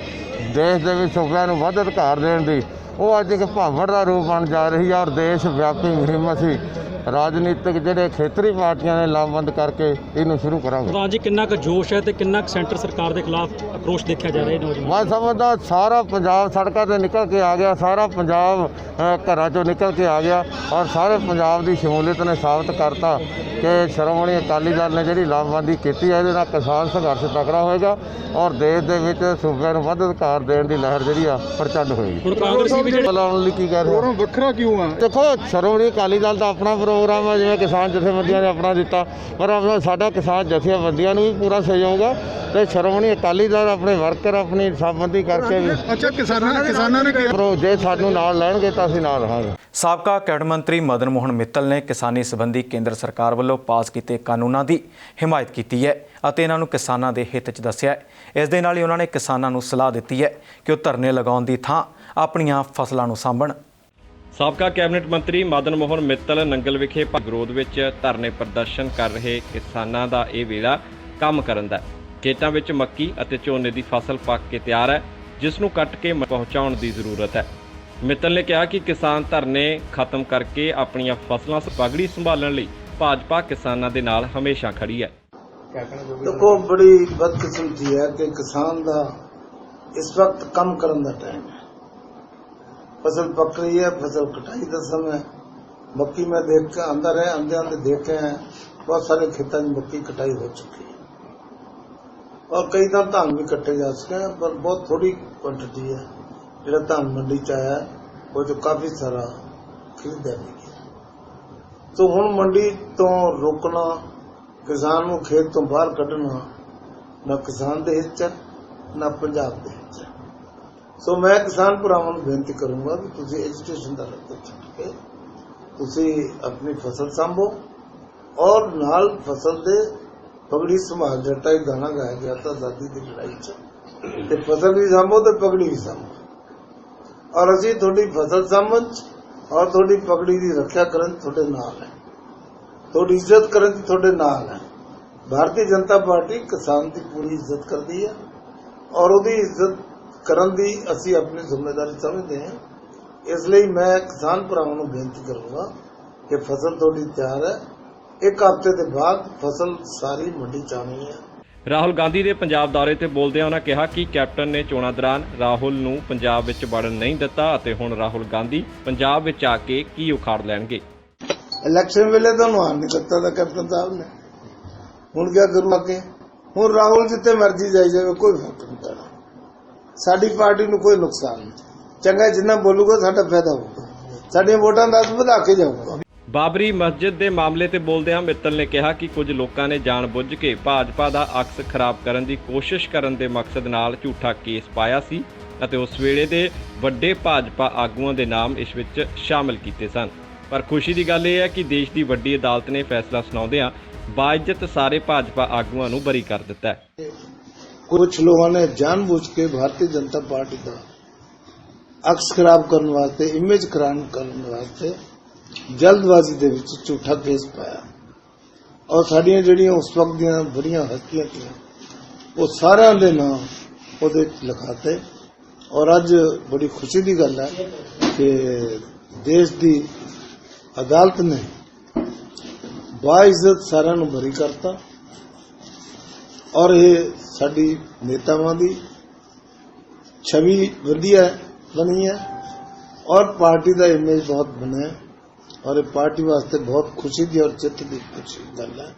Speaker 5: ਦੇਸ਼ ਦੇ ਵਿੱਚ ਸੂਬਿਆਂ ਨੂੰ ਵੱਧ ਅਧਿਕਾਰ ਦੇਣ ਦੀ, ਉਹ ਅੱਜ ਇੱਕ ਭਾਵੜ ਦਾ ਰੂਪ ਬਣ ਜਾ ਰਹੀ ਹੈ ਔਰ ਦੇਸ਼ ਵਿਆਪੀ ਮੁਹਿੰਮ ਸੀ ਰਾਜਨੀਤਿਕ ਜਿਹੜੇ ਖੇਤਰੀ ਪਾਰਟੀਆਂ ਨੇ ਲਾਮਬੰਦ ਕਰਕੇ ਇਹਨੂੰ ਸ਼ੁਰੂ ਕਰਾਂਗੇ।
Speaker 6: ਪ੍ਰਧਾਨ ਜੀ ਕਿੰਨਾ ਕੁ ਜੋਸ਼ ਹੈ ਤੇ ਕਿੰਨਾ ਕੁ ਸੈਂਟਰ ਸਰਕਾਰ ਦੇ ਖਿਲਾਫ ਅਕਰੋਸ਼ ਦੇਖਿਆ ਜਾ ਰਿਹਾ ਹੈ ਨੌਜਵਾਨ
Speaker 5: ਮੈਂ ਸਮਝਦਾ ਸਾਰਾ ਪੰਜਾਬ ਸੜਕਾਂ ਤੇ ਨਿਕਲ ਕੇ ਆ ਗਿਆ ਸਾਰਾ ਪੰਜਾਬ ਅ, ਘਰਾਂ ਚੋਂ ਨਿਕਲ ਕੇ ਆ ਗਿਆ ਔਰ ਸਾਰੇ ਪੰਜਾਬ ਦੀ ਸ਼ਮੂਲੀਅਤ ਨੇ ਸਾਬਤ ਕਰਤਾ ਕਿ ਸ਼੍ਰੋਮਣੀ ਅਕਾਲੀ ਦਲ ਨੇ ਜਿਹੜੀ ਲਾਮਬੰਦੀ ਕੀਤੀ ਹੈ ਇਹਦੇ ਨਾਲ ਕਿਸਾਨ ਸੰਘਰਸ਼ ਤਕੜਾ ਹੋਏਗਾ ਔਰ ਦੇਸ਼ ਦੇ ਵਿੱਚ ਸੂਬਿਆਂ ਨੂੰ ਵੱਧ ਅਧਿਕਾਰ ਦੇਣ ਦੀ ਲਹਿਰ ਜਿਹੜੀ ਆ ਪ੍ਰਚੰਡ ਹੋਏਗੀ।
Speaker 6: ਹੁਣ ਕਾਂਗਰਸੀ ਵੀ ਜਿਹੜੇ
Speaker 5: ਬੁਲਾਉਣ ਲਈ ਕੀ ਕਹਿ ਰਹੇ? ਹੋ
Speaker 4: ਵੱਖਰਾ ਕਿਉਂ ਆ?
Speaker 5: ਦੇਖੋ ਸ਼੍ਰੋਮਣੀ ਅਕਾਲੀ ਦਲ ਦਾ ਆਪਣਾ ਪ੍ਰੋਗਰਾਮ ਹੈ ਜਿਵੇਂ ਕਿਸਾਨ ਜਥੇਬੰਦੀਆਂ ਨੇ ਆਪਣਾ ਦਿੱਤਾ ਪਰ ਆਪਣਾ ਸਾਡਾ ਕਿਸਾਨ ਜਥੇਬੰਦੀਆਂ ਨੂੰ ਵੀ ਪੂਰਾ ਸਹਿਯੋਗ ਹੈ ਤੇ ਸ਼੍ਰੋਮਣੀ ਅਕਾਲੀ ਦਲ ਆਪਣੇ ਵਰਕਰ ਆਪਣੀ ਸਾਬੰਦੀ ਕਰਕੇ ਵੀ
Speaker 4: ਅੱਛਾ ਕਿਸਾਨਾਂ ਕਿਸਾਨਾਂ ਨੇ
Speaker 5: ਪਰ ਜੇ ਸਾਨੂੰ ਨਾਲ ਲੈਣਗੇ ਤਾਂ ਅਸੀਂ ਨਾਲ ਰਹਾਂਗੇ।
Speaker 1: ਸਾਬਕਾ ਕੈਬਨਿਟ ਮੰਤਰੀ ਮਦਨ ਮੋਹਨ ਮਿੱਤਲ ਨੇ ਕਿਸਾਨੀ ਸੰਬੰਧੀ ਕੇਂਦਰ ਸਰਕਾਰ ਵੱਲੋਂ ਪਾਸ ਕੀਤੇ ਕਾਨੂੰਨਾਂ ਦੀ ਹਮਾਇਤ ਕੀਤੀ ਹੈ ਅਤੇ ਇਹਨਾਂ ਨੂੰ ਕਿਸਾਨਾਂ ਦੇ ਹਿੱਤ 'ਚ ਦੱਸਿਆ ਹੈ। ਇਸ ਦੇ ਨਾਲ ਹੀ ਉਹਨਾਂ ਨੇ ਕਿਸਾਨਾਂ ਨੂੰ ਸਲਾਹ ਦਿੱਤੀ ਹੈ ਕਿ ਉਹ ਧਰਨੇ ਲਗਾਉਣ ਦੀ ਥਾਂ ਆਪਣੀਆਂ ਫਸਲਾਂ ਨੂੰ ਸਾਂਭਣ।
Speaker 2: ਸਾਬਕਾ ਕੈਬਨਿਟ ਮੰਤਰੀ ਮਦਨ ਮੋਹਨ ਮਿੱਤਲ ਨੰਗਲ ਵਿਖੇ ਵਿਰੋਧ ਵਿੱਚ ਧਰਨੇ ਪ੍ਰਦਰਸ਼ਨ ਕਰ ਰਹੇ ਕਿਸਾਨਾਂ ਦਾ ਇਹ ਵੇਲਾ ਕੰਮ ਕਰਨ ਦਾ ਖੇਤਾਂ ਵਿੱਚ ਮੱਕੀ ਅਤੇ ਝੋਨੇ ਦੀ ਫਸਲ ਪੱਕ ਕੇ ਤਿਆਰ ਹੈ, ਜਿਸ ਨੂੰ ਕੱਟ ਕੇ ਪਹੁੰਚਾਉਣ ਦੀ ਜ਼ਰੂਰਤ ਹੈ। ਮਿੱਤਲ ਨੇ ਕਿਹਾ ਕਿ ਕਿਸਾਨ ਧਰਨੇ ਖਤਮ ਕਰਕੇ ਆਪਣੀਆਂ ਫਸਲਾਂ ਪਗੜੀ ਸੰਭਾਲਣ ਲਈ ਭਾਜਪਾ ਕਿਸਾਨਾਂ ਦੇ ਨਾਲ ਹਮੇਸ਼ਾ ਖੜੀ ਹੈ।
Speaker 7: ਦੇਖੋ, ਬੜੀ ਬਦਕਿਸਮਤੀ ਹੈ ਕਿ ਕਿਸਾਨ ਦਾ ਇਸ ਵਕਤ ਕੰਮ ਕਰਨ ਦਾ ਟਾਈਮ ਹੈ। ਫਸਲ ਪੱਕ ਰਹੀ ਹੈ, ਫਸਲ ਕਟਾਈ ਦਾ ਸਮਾਂ ਮੱਕੀ ਮੈਂ ਦੇਖ ਕੇ ਅੰਦਰ ਹੈ ਆਂਦੇ ਆਂਦੇ ਦੇਖ ਕੇ ਬਹੁਤ ਸਾਰੇ ਖੇਤਾਂ 'ਚ ਮੱਕੀ ਕਟਾਈ ਹੋ ਚੁੱਕੀ ਹੈ। ਔਰ ਕਈ ਤਾਂ ਧਾਨ ਵੀ ਕੱਟੇ ਜਾ ਸਕੇ ਪਰ ਬਹੁਤ ਥੋੜੀ ਕੁਆਂਟੀਟੀ ਹੈ। ਜਿਹੜਾ ਧਾਨ ਮੰਡੀ ਚ ਆਇਆ, ਉਹ ਜੋ ਕਾਫੀ ਸਾਰਾ ਖਰੀਦਿਆ ਵੀ ਗਿਆ। ਸੋ ਹੁਣ ਮੰਡੀ ਤੋਂ ਰੋਕਣਾ, ਕਿਸਾਨ ਨੂੰ ਖੇਤ ਤੋਂ ਬਾਹਰ ਕੱਢਣਾ, ਨਾ ਕਿਸਾਨ ਦੇ ਹਿੱਤ ਚ, ਨਾ ਪੰਜਾਬ ਦੇ। ਸੋ ਮੈਂ ਕਿਸਾਨ ਭਰਾਵਾਂ ਨੂੰ ਬੇਨਤੀ ਕਰੂੰਗਾ ਕਿ ਤੁਸੀਂ ਐਜੂਕੇਸ਼ਨ ਦਾ ਰੱਖੋ ਛੱਡ ਕੇ ਤੁਸੀਂ ਆਪਣੀ ਫਸਲ ਸੰਭੋ ਔਰ ਨਾਲ ਫਸਲ ਦੇ ਪਗੜੀ ਸੰਭਾਲ ਜੱਟਾ ਹੀ ਗਾਣਾ ਗਾਇਆ ਗਿਆ ਤਾਂ ਆਜ਼ਾਦੀ ਦੀ ਲੜਾਈ 'ਚ। ਤੇ ਫਸਲ ਵੀ ਸੰਭੋ ਤੇ ਪਗੜੀ ਵੀ ਸੰਭੋ। ਔਰ ਅਸੀਂ ਤੁਹਾਡੀ ਫਸਲ ਸੰਭਣ 'ਚ ਔਰ ਤੁਹਾਡੀ ਪਗੜੀ ਦੀ ਰੱਖਿਆ ਕਰਨ 'ਚ ਤੁਹਾਡੇ ਨਾਲ ਹੈ। ਤੁਹਾਡੀ ਇੱਜ਼ਤ ਕਰਨ 'ਚ ਤੁਹਾਡੇ ਨਾਲ ਹੈ। ਭਾਰਤੀ ਜਨਤਾ ਪਾਰਟੀ ਕਿਸਾਨ ਦੀ ਪੂਰੀ ਇੱਜ਼ਤ ਕਰਦੀ ਹੈ ਔਰ ਉਹਦੀ ਇੱਜ਼ਤ ਕਰਨ ਦੀ ਅਸੀਂ ਆਪਣੀ ਜ਼ਿੰਮੇਵਾਰੀ ਸਮਝਦੇ ਹਾਂ। ਇਸ ਲਈ ਮੈਂ ਕਿਸਾਨ ਭਰਾਵਾਂ ਨੂੰ ਬੇਨਤੀ ਕਰੂੰਗਾ ਕਿ ਫਸਲ ਤੁਹਾਡੀ ਤਿਆਰ ਹੈ। ਇੱਕ ਹਫ਼ਤੇ ਦੇ ਬਾਅਦ ਫਸਲ ਸਾਰੀ ਮੰਡੀ ਚ ਹੈ।
Speaker 2: ਰਾਹੁਲ ਗਾਂਧੀ ਦੇ ਪੰਜਾਬ ਦੌਰੇ ਤੇ ਬੋਲਦਿਆਂ ਉਹਨਾਂ ਕਿਹਾ ਕਿ ਕੈਪਟਨ ਨੇ ਚੋਣਾਂ ਦੌਰਾਨ ਰਾਹੁਲ ਨੂੰ ਪੰਜਾਬ ਵਿੱਚ ਵੜਨ ਨਹੀਂ ਦਿੱਤਾ ਅਤੇ ਹੁਣ ਰਾਹੁਲ ਗਾਂਧੀ ਪੰਜਾਬ ਵਿੱਚ ਆ ਕੇ ਕੀ ਉਖਾੜ ਲੈਣਗੇ।
Speaker 7: ਇਲੈਕਸ਼ਨ ਵੇਲੇ ਤੁਹਾਨੂੰ ਆਣ ਨਹੀਂ ਦਿੱਤਾ ਤਾਂ ਕੈਪਟਨ ਸਾਹਿਬ ਨੇ। ਹੁਣ ਕੀ ਕਰੂ ਅੱਗੇ? ਹੁਣ ਰਾਹੁਲ ਜਿੱਥੇ ਮਰਜ਼ੀ ਜਾਈ ਜਾਵੇ ਕੋਈ ਫ਼ਰਕ ਨਹੀਂ ਪੈਣਾ। ਸਾਡੀ ਪਾਰਟੀ ਨੂੰ ਕੋਈ ਨੁਕਸਾਨ ਨਹੀਂ। ਚੰਗਾ ਜਿੰਨਾ ਬੋਲੂਗਾ ਸਾਡਾ ਫਾਇਦਾ ਹੋਊਗਾ। ਸਾਡੀਆਂ ਵੋਟਾਂ ਦਾ ਵਧਾ ਕੇ ਜਾਊਗਾ।
Speaker 2: ਬਾਬਰੀ ਮਸਜਿਦ ਦੇ ਮਾਮਲੇ ਤੇ ਬੋਲਦਿਆਂ ਮਿੱਤਲ ਨੇ ਕਿਹਾ ਕਿ ਕੁਝ ਲੋਕਾਂ ਨੇ ਜਾਣਬੁੱਝ ਕੇ ਭਾਜਪਾ ਦਾ ਅਕਸ ਖਰਾਬ ਕਰਨ ਦੀ ਕੋਸ਼ਿਸ਼ ਕਰਨ ਦੇ ਮਕਸਦ ਨਾਲ ਝੂਠਾ ਕੇਸ ਪਾਇਆ ਸੀ ਅਤੇ ਉਸ ਵੇਲੇ ਦੇ ਵੱਡੇ ਭਾਜਪਾ ਆਗੂਆਂ ਦੇ ਨਾਮ ਇਸ ਵਿੱਚ ਸ਼ਾਮਲ ਕੀਤੇ ਸਨ। ਪਰ ਖੁਸ਼ੀ ਦੀ ਗੱਲ ਇਹ ਹੈ ਕਿ ਦੇਸ਼ ਦੀ ਵੱਡੀ ਅਦਾਲਤ ਨੇ ਫੈਸਲਾ ਸੁਣਾਉਂਦਿਆਂ ਬਾਇਜ਼ਤ ਸਾਰੇ ਭਾਜਪਾ ਆਗੂਆਂ ਨੂੰ ਬਰੀ ਕਰ ਦਿੱਤਾ ਹੈ।
Speaker 7: ਕੁਝ ਲੋਕਾਂ ਨੇ ਜਾਣਬੁੱਝ ਕੇ ਭਾਰਤੀ ਜਨਤਾ ਪਾਰਟੀ ਦਾ ਅਕਸ ਖਰਾਬ ਕਰਨ ਵਾਸਤੇ ਇਮੇਜ ਖਰਾਬ ਕਰਨ ਵਾਸਤੇ ਜਲਦਬਾਜ਼ੀ ਦੇ ਵਿੱਚ ਝੂਠਾ ਕੇਸ ਪਾਇਆ। ਔਰ ਸਾਡੀਆਂ ਜਿਹੜੀਆਂ ਉਸ ਵਕਤ ਦੀਆਂ ਬੜੀਆਂ ਹਸਤੀਆਂ ਸੀ, ਉਹ ਸਾਰਿਆਂ ਦੇ ਨਾਮ ਉਹਦੇ ਲਿਖਾਤੇ। ਔਰ ਅੱਜ ਬੜੀ ਖੁਸ਼ੀ ਦੀ ਗੱਲ ਹੈ ਕਿ ਦੇਸ਼ ਦੀ ਅਦਾਲਤ ਨੇ ਬਾਇਜ਼ਤ ਸਾਰਿਆਂ ਨੂੰ ਬਰੀ ਕਰਤਾ। ਔਰ ਇਹ ਸਾਡੀ ਨੇਤਾਵਾਂ ਦੀ ਛਵੀ ਵਧੀਆ ਬਣੀ ਹੈ ਔਰ ਪਾਰਟੀ ਦਾ ਇਮੇਜ ਬਹੁਤ ਬਣਿਆ ਹੈ ਔਰ ਇਹ ਪਾਰਟੀ ਵਾਸਤੇ ਬਹੁਤ ਖੁਸ਼ੀ ਦੀ ਔਰ ਚਿੱਤ ਦੀ ਖੁਸ਼ੀ ਗੱਲ ਹੈ।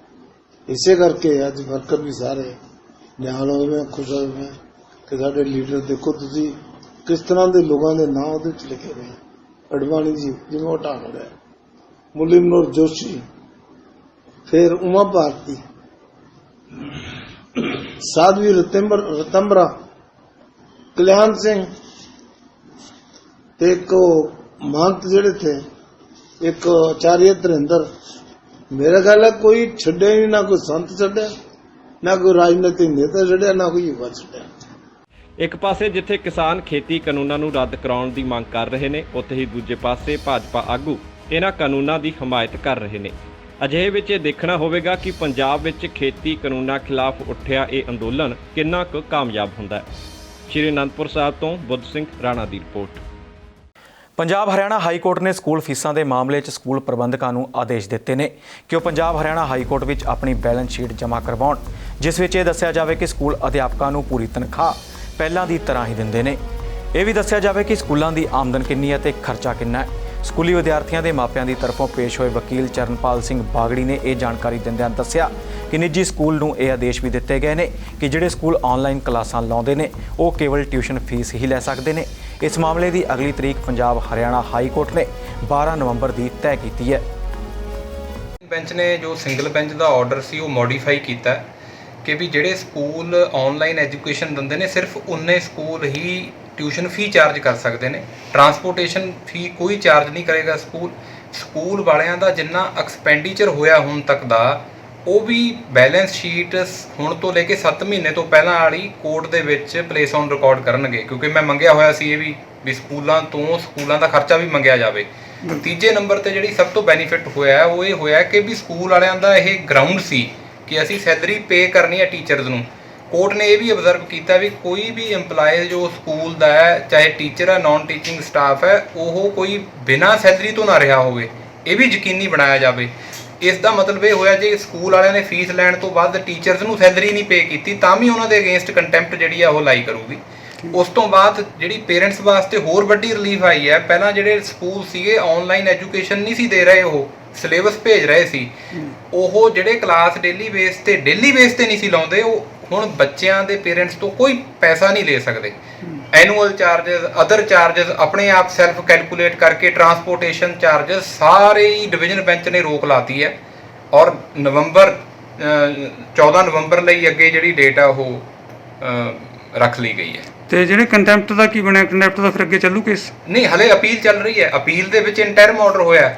Speaker 7: ਇਸੇ ਕਰਕੇ ਅੱਜ ਵਰਕਰ ਵੀ ਸਾਰੇ ਨਿਹਾਲ ਹੋਏ ਹੋਏ ਖੁਸ਼ ਹੋਏ ਹੋਏ ਕਿ ਸਾਡੇ ਲੀਡਰ ਦੇਖੋ ਤੁਸੀਂ ਕਿਸ ਤਰ੍ਹਾਂ ਦੇ ਲੋਕਾਂ ਦੇ ਨਾਂ ਉਹਦੇ ਵਿੱਚ ਲਿਖੇ ਹੋਏ ਹੈ। ਅਡਵਾਨੀ ਜੀ, ਜਿਵੇਂ ਉਹ ਢਾਲ ਰਿਹਾ ਹੈ। ਮੁਰਲੀ ਮਨੋਹਰ ਜੋਸ਼ੀ, ਫਿਰ ਉਮਾ ਭਾਰਤੀ। ਸਾਧਵੀ ਰਤੰਬਰ ਰਤੰਬਰਾ ਕਲਿਆਣ ਸਿੰਘ ਤੇ ਇੱਕ ਮਹੰਤ ਜਿਹੜੇ ਥੇ ਇੱਕ ਆਚਾਰੀਆ ਧਰਿੰਦਰ ਮੇਰਾ ਗੱਲ ਹੈ ਕੋਈ ਛੱਡਿਆ ਹੀ ਨਹੀਂ ਨਾ ਕੋਈ ਸੰਤ ਛੱਡਿਆ ਨਾ ਕੋਈ ਰਾਜਨੀਤਿਕ ਨੇਤਾ ਛੱਡਿਆ ਨਾ ਕੋਈ ਯੁਵਾ ਛੱਡਿਆ
Speaker 2: ਇੱਕ ਪਾਸੇ ਜਿੱਥੇ ਕਿਸਾਨ ਖੇਤੀ ਕਾਨੂੰਨਾਂ ਨੂੰ ਰੱਦ ਕਰਾਉਣ ਦੀ ਮੰਗ ਕਰ ਰਹੇ ਨੇ, ਉੱਥੇ ਹੀ ਦੂਜੇ ਪਾਸੇ ਭਾਜਪਾ ਆਗੂ ਇਹਨਾਂ ਕਾਨੂੰਨਾਂ ਦੀ ਹਮਾਇਤ ਕਰ ਰਹੇ ਨੇ। ਅਜਿਹੇ ਵਿੱਚ ਇਹ ਦੇਖਣਾ ਹੋਵੇਗਾ ਕਿ ਪੰਜਾਬ ਵਿੱਚ ਖੇਤੀ ਕਾਨੂੰਨਾਂ ਖਿਲਾਫ ਉੱਠਿਆ ਇਹ ਅੰਦੋਲਨ ਕਿੰਨਾ ਕੁ ਕਾਮਯਾਬ ਹੁੰਦਾ ਹੈ। ਸ਼੍ਰੀ ਅਨੰਦਪੁਰ ਸਾਹਿਬ ਤੋਂ ਬੁੱਧ ਸਿੰਘ ਰਾਣਾ ਦੀ report.
Speaker 1: Punjab Haryana high court ਨੇ ਸਕੂਲ ਫੀਸਾਂ ਦੇ ਮਾਮਲੇ 'ਚ ਸਕੂਲ ਪ੍ਰਬੰਧਕਾਂ ਨੂੰ ਆਦੇਸ਼ ਦਿੱਤੇ ਨੇ ਕਿ ਉਹ ਪੰਜਾਬ ਹਰਿਆਣਾ ਹਾਈ ਕੋਰਟ ਵਿੱਚ ਆਪਣੀ ਬੈਲੈਂਸ ਸ਼ੀਟ ਜਮ੍ਹਾਂ ਕਰਵਾਉਣ, ਜਿਸ ਵਿੱਚ ਇਹ ਦੱਸਿਆ ਜਾਵੇ ਕਿ ਸਕੂਲ ਅਧਿਆਪਕਾਂ ਨੂੰ ਪੂਰੀ ਤਨਖਾਹ ਪਹਿਲਾਂ ਦੀ ਤਰ੍ਹਾਂ ਹੀ ਦਿੰਦੇ ਨੇ। ਇਹ ਵੀ ਦੱਸਿਆ ਜਾਵੇ ਕਿ ਸਕੂਲਾਂ ਦੀ ਆਮਦਨ ਕਿੰਨੀ ਹੈ ਤੇ ਖਰਚਾ ਕਿੰਨਾ ਹੈ। ਸਕੂਲੀ ਵਿਦਿਆਰਥੀਆਂ ਦੇ ਮਾਪਿਆਂ ਦੀ ਤਰਫੋਂ ਪੇਸ਼ ਹੋਏ ਵਕੀਲ ਚਰਨਪਾਲ ਸਿੰਘ ਬਾਗੜੀ ਨੇ ਇਹ ਜਾਣਕਾਰੀ ਦਿੰਦਿਆਂ ਦੱਸਿਆ ਕਿ ਨਿੱਜੀ ਸਕੂਲ ਨੂੰ ਇਹ ਆਦੇਸ਼ ਵੀ ਦਿੱਤੇ ਗਏ ਨੇ ਕਿ ਜਿਹੜੇ ਸਕੂਲ ਆਨਲਾਈਨ ਕਲਾਸਾਂ ਲਾਉਂਦੇ ਨੇ, ਉਹ ਕੇਵਲ ਟਿਊਸ਼ਨ ਫੀਸ ਹੀ ਲੈ ਸਕਦੇ ਨੇ। ਇਸ ਮਾਮਲੇ ਦੀ ਅਗਲੀ ਤਰੀਕ ਪੰਜਾਬ ਹਰਿਆਣਾ ਹਾਈ ਕੋਰਟ ਨੇ 12 ਨਵੰਬਰ ਦੀ ਤੈਅ ਕੀਤੀ ਹੈ।
Speaker 8: ਬੈਂਚ ਨੇ ਜੋ ਸਿੰਗਲ ਬੈਂਚ ਦਾ ਆਰਡਰ ਸੀ, ਉਹ ਮੋਡੀਫਾਈ ਕੀਤਾ ਕਿ ਵੀ ਜਿਹੜੇ ਸਕੂਲ ਆਨਲਾਈਨ ਐਜੂਕੇਸ਼ਨ ਦਿੰਦੇ ਨੇ, ਸਿਰਫ ਉਨੇ ਸਕੂਲ ਹੀ ਟਿਊਸ਼ਨ ਫੀ ਚਾਰਜ ਕਰ ਸਕਦੇ ਨੇ। ਟਰਾਂਸਪੋਰਟੇਸ਼ਨ ਫੀ ਕੋਈ ਚਾਰਜ ਨਹੀਂ ਕਰੇਗਾ ਸਕੂਲ। ਸਕੂਲ ਵਾਲਿਆਂ ਦਾ ਜਿੰਨਾ ਐਕਸਪੈਂਡੀਚਰ ਹੋਇਆ ਹੁਣ ਤੱਕ ਦਾ ਉਹ ਵੀ ਬੈਲੈਂਸ ਸ਼ੀਟ ਹੁਣ ਤੋਂ ਲੈ ਕੇ 7 ਮਹੀਨੇ ਤੋਂ ਪਹਿਲਾਂ ਵਾਲੀ ਕੋਰਟ ਦੇ ਵਿੱਚ ਪਲੇਸ ਔਨ ਰਿਕਾਰਡ ਕਰਨਗੇ। ਕਿਉਂਕਿ ਮੈਂ ਮੰਗਿਆ ਹੋਇਆ ਸੀ ਇਹ ਵੀ ਵੀ ਸਕੂਲਾਂ ਤੋਂ ਸਕੂਲਾਂ ਦਾ ਖਰਚਾ ਵੀ ਮੰਗਿਆ ਜਾਵੇ। ਤੀਜੇ ਨੰਬਰ ਤੇ ਜਿਹੜੀ ਸਭ ਤੋਂ ਬੈਨੀਫਿਟ ਹੋਇਆ ਉਹ ਇਹ ਹੋਇਆ ਕਿ ਵੀ ਸਕੂਲ ਵਾਲਿਆਂ ਦਾ ਇਹ ਗਰਾਊਂਡ ਸੀ ਕਿ ਅਸੀਂ ਸੈਲਰੀ ਪੇ ਕਰਨੀ ਹੈ ਟੀਚਰਸ ਨੂੰ। ਕੋਰਟ ਨੇ ਇਹ ਵੀ ਅਬਜ਼ਰਵ ਕੀਤਾ ਵੀ ਕੋਈ ਵੀ EMPLOYE ਜੋ ਸਕੂਲ ਦਾ ਹੈ ਚਾਹੇ ਟੀਚਰ ਹੈ ਨਾਨ ਟੀਚਿੰਗ ਸਟਾਫ ਹੈ ਉਹ ਕੋਈ ਬਿਨਾਂ ਸੈਲਰੀ ਤੋਂ ਨਾ ਰਿਹਾ ਹੋਵੇ। ਇਹ ਵੀ ਯਕੀਨੀ ਬਣਾਇਆ ਜਾਵੇ। ਇਸ ਦਾ ਮਤਲਬ ਇਹ ਹੋਇਆ ਜੇ ਸਕੂਲ ਵਾਲਿਆਂ ਨੇ ਫੀਸ ਲੈਣ ਤੋਂ ਬਾਅਦ ਟੀਚਰਸ ਨੂੰ ਸੈਲਰੀ ਨਹੀਂ ਪੇ ਕੀਤੀ ਤਾਂ ਵੀ ਉਹਨਾਂ ਦੇ ਅਗੇਂਸਟ ਕੰਟੈਂਪਟ ਜਿਹੜੀ ਆ ਉਹ ਲਾਈ ਕਰੂਗੀ। ਉਸ ਤੋਂ ਬਾਅਦ ਜਿਹੜੀ ਪੇਰੈਂਟਸ ਵਾਸਤੇ ਹੋਰ ਵੱਡੀ ਰਿਲੀਫ ਆਈ ਹੈ ਪਹਿਲਾਂ ਜਿਹੜੇ ਸਕੂਲ ਸੀਗੇ ਆਨਲਾਈਨ ਐਜੂਕੇਸ਼ਨ ਨਹੀਂ ਸੀ ਦੇ ਰਹੇ ਉਹ ਸਿਲੇਬਸ ਭੇਜ ਰਹੇ ਸੀ। ਉਹ ਜਿਹੜੇ ਕਲਾਸ ਡੇਲੀ ਬੇਸ ਤੇ ਡੇਲੀ ਬੇਸ ਤੇ ਨਹੀਂ ਸੀ ਲਾਉਂਦੇ ਉਹ ਹੁਣ ਬੱਚਿਆਂ ਦੇ ਪੇਰੈਂਟਸ ਤੋਂ ਕੋਈ ਪੈਸਾ ਨਹੀਂ ਲੈ ਸਕਦੇ। ਐਨੂਅਲ ਚਾਰजेस ਅਦਰ ਚਾਰजेस ਆਪਣੇ ਆਪ ਸੈਲਫ ਕੈਲਕੂਲੇਟ ਕਰਕੇ ਟਰਾਂਸਪੋਰਟੇਸ਼ਨ ਚਾਰजेस ਸਾਰੇ ਹੀ ਡਿਵੀਜ਼ਨ ਬੈਂਚ ਨੇ ਰੋਕ ਲਾਤੀ ਹੈ। ਔਰ ਨਵੰਬਰ 14 ਨਵੰਬਰ ਲਈ ਅੱਗੇ ਜਿਹੜੀ ਡੇਟ ਆ ਉਹ ਰੱਖ ਲਈ ਗਈ ਹੈ।
Speaker 9: ਤੇ ਜਿਹੜੇ ਕੰਟੈਂਪਟ ਦਾ ਕੀ ਬਣਿਆ? ਕੰਟੈਂਪਟ ਦਾ ਫਿਰ ਅੱਗੇ ਚੱਲੂ ਕੇਸ
Speaker 8: ਨਹੀਂ ਹਲੇ ਅਪੀਲ ਚੱਲ ਰਹੀ ਹੈ। ਅਪੀਲ ਦੇ ਵਿੱਚ ਇੰਟਰਮ ਆਰਡਰ ਹੋਇਆ